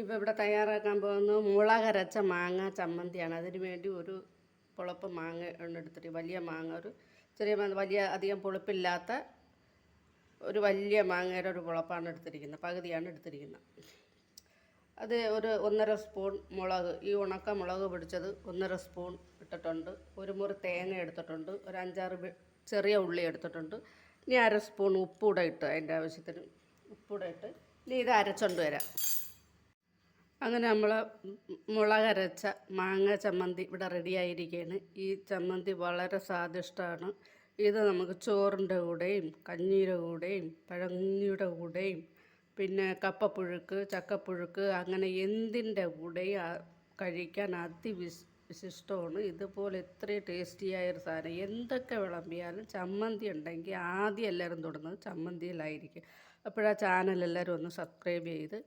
ഇപ്പോൾ ഇവിടെ തയ്യാറാക്കാൻ പോകുന്നത് മുളകരച്ച മാങ്ങ ചമ്മന്തിയാണ്. അതിന് വേണ്ടി ഒരു പുളപ്പ് മാങ്ങ എണ്ണെടുത്തിട്ട് വലിയ മാങ്ങ ഒരു ചെറിയ വലിയ അധികം പുളിപ്പില്ലാത്ത ഒരു വലിയ മാങ്ങയുടെ ഒരു പുളപ്പാണ് എടുത്തിരിക്കുന്നത്. പകുതിയാണ് എടുത്തിരിക്കുന്നത്. അത് ഒരു ഒന്നര സ്പൂൺ മുളക് ഈ ഉണക്ക മുളക് പിടിച്ചത് ഒന്നര സ്പൂൺ ഇട്ടിട്ടുണ്ട്. ഒരു മുറി തേങ്ങ എടുത്തിട്ടുണ്ട്. ഒരു അഞ്ചാറ് ചെറിയ ഉള്ളി എടുത്തിട്ടുണ്ട്. ഇനി അര സ്പൂൺ ഉപ്പൂടെ ഇട്ട് അതിന്റെ ആവശ്യത്തിന് ഉപ്പൂടെ ഇട്ട് ഇനി ഇത് അരച്ചുകൊണ്ട് വരാം. അങ്ങനെ നമ്മൾ മുളകരച്ച മാങ്ങ ചമ്മന്തി ഇവിടെ റെഡിയായിരിക്കുകയാണ് ഈ ചമ്മന്തി വളരെ സ്വാദിഷ്ടമാണ്. ഇത് നമുക്ക് ചോറിന്റെ കൂടെയും കഞ്ഞിയുടെ കൂടെയും പഴങ്ങിയുടെ കൂടെയും പിന്നെ കപ്പപ്പുഴുക്ക് ചക്കപ്പുഴുക്ക് അങ്ങനെ എന്തിന്റെ കൂടെയും കഴിക്കാൻ അതിവിശ് വിശിഷ്ടമാണ് ഇതുപോലെ ഇത്രയും ടേസ്റ്റിയായ സാധനം. എന്തൊക്കെ വിളമ്പിയാലും ചമ്മന്തി ഉണ്ടെങ്കിൽ ആദ്യം എല്ലാവരും തുടങ്ങുന്നത് ചമ്മന്തിയിലായിരിക്കും. അപ്പോഴാ ചാനൽ എല്ലാവരും ഒന്ന് സബ്സ്ക്രൈബ് ചെയ്ത്